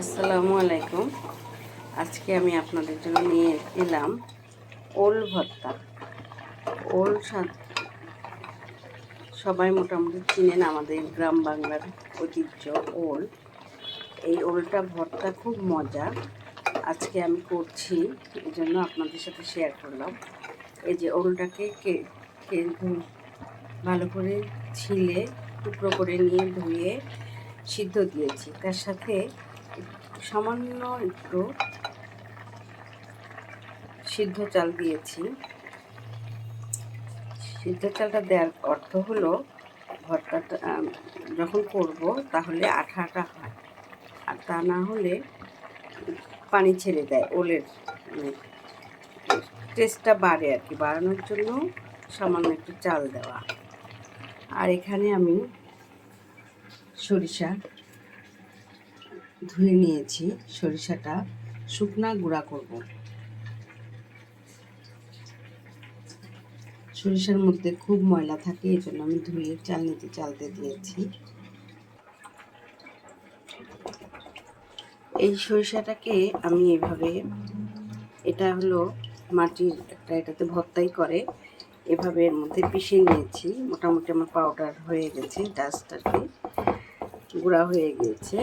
আসসালামু আলাইকুম। আজকে আমি আপনাদের জন্য নিয়ে এলাম ওল ভর্তা। ওল সবাই মোটামুটি চিনেন আমাদের গ্রাম বাংলার ঐতিহ্য ওল। এই ওলটা ভর্তা খুব মজা। আজকে আমি করছি, এই জন্য আপনাদের সাথে শেয়ার করলাম। এই যে ওলটাকে কে কে ভালো করে ছিলে, টুকরো করে নিয়ে ধুয়ে সিদ্ধ দিয়েছি। তার সাথে সামান্য একটু সিদ্ধ চাল দিয়েছি। সিদ্ধ চালটা দেওয়ার অর্থ হলো ভর্তাটা যখন করব তাহলে আঠা আঠা হয়। আর তা না হলে পানি ছেড়ে দেয় ওলের মানে টেস্টটা বাড়ে আর কি, বাড়ানোর জন্য সামান্য একটু চাল দেওয়া। আর এখানে আমি সরিষা ধুয়ে নিয়েছি সরিষাটা, শুকনা গুঁড়া করব। সরিষার মধ্যে খুব ময়লা থাকে, এই জন্য আমি ধুয়ে চালনিতে চালতে দিয়েছি। এই সরিষাটাকে আমি এভাবে, এটা হলো মাটির একটা, এটাতে ভর্তাই করে, এভাবে এর মধ্যে পিষে নিয়েছি। মোটামুটি আমার পাউডার হয়ে গেছে ডাস্ট আর কি, গুঁড়া হয়ে গিয়েছে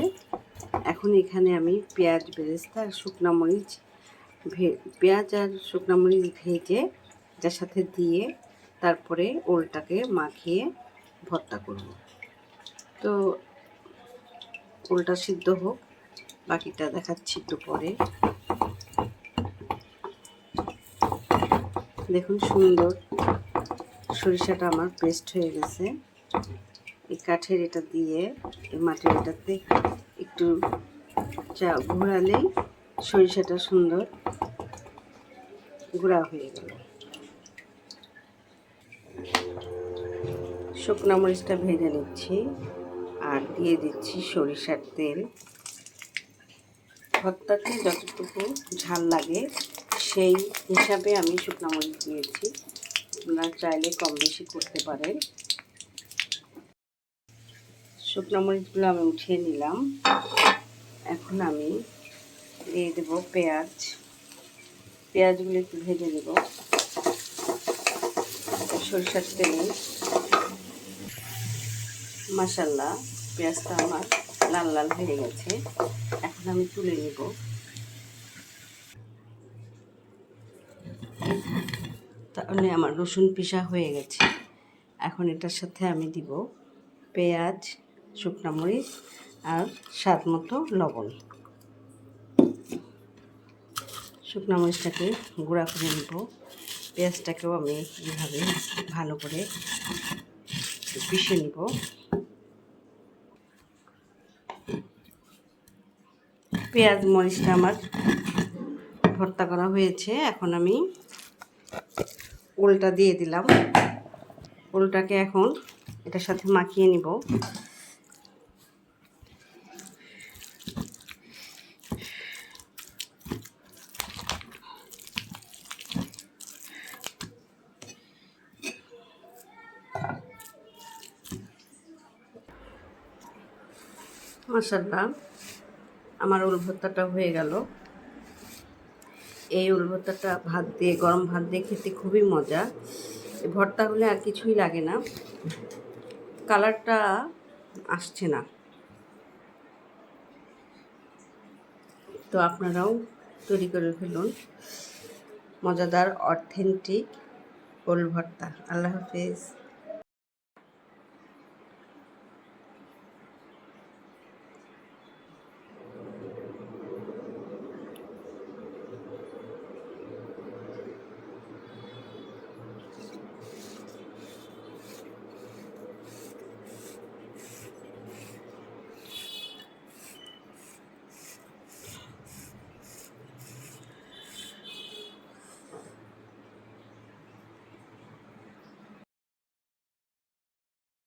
এখন এখানে আমি পেঁয়াজ বেরেস্তা আর শুকনো মরিচ পেঁয়াজ আর শুকনো মরিচ ভেজে যার সাথে দিয়ে তারপরে ওলটাকে মাখিয়ে ভর্তা করব। তো ওলটা সিদ্ধ হোক, বাকিটা দেখাচ্ছি একটু পরে। দেখুন সুন্দর সরিষাটা আমার পেস্ট হয়ে গেছে। এই কাঠের এটা দিয়ে, এই মাটির এটাতে একটু চা ঘোরালেই সরিষাটা সুন্দর গুঁড়া হয়ে গেল। শুকনো মরিচটা ভেজে নিচ্ছি আর দিয়ে দিচ্ছি সরিষার তেল। ভর্তাতে যতটুকু ঝাল লাগে সেই হিসাবে আমি শুকনো মরিচ দিয়েছি। আপনারা চাইলে কম বেশি করতে পারেন। শুকনো মরিচগুলো আমি উঠিয়ে নিলাম। এখন আমি দিয়ে দেব পেঁয়াজ। পেঁয়াজগুলো একটু ভেজে দেব সরিষার তেলে। মাসাল্লাহ পেঁয়াজটা আমার লাল লাল হয়ে গেছে। এখন আমি তুলে নেব। তাহলে আমার রসুন পিসা হয়ে গেছে। এখন এটার সাথে আমি দিব পেঁয়াজ শুকনো মরিচ আর স্বাদ মতো লবণ। শুকনো মরিচটাকে গুঁড়া করে নেব। পেঁয়াজটাকেও আমি এইভাবে ভালো করে পিষে নিব। পেঁয়াজ মরিচটা আমার ভর্তা করা হয়েছে। এখন আমি ওলটা দিয়ে দিলাম। ওলটাকে এখন এটার সাথে মাখিয়ে নিব। মাসাল্লাহ আমার উল ভর্তাটা হয়ে গেল। এই উল ভর্তাটা ভাত দিয়ে, গরম ভাত দিয়ে খেতে খুবই মজা। ভর্তা হলে আর কিছুই লাগে না। কালারটা আসছে না। তো আপনারাও তৈরি করে ফেলুন। মজাদার, অথেন্টিক ওল ভর্তা আল্লাহ হাফেজ।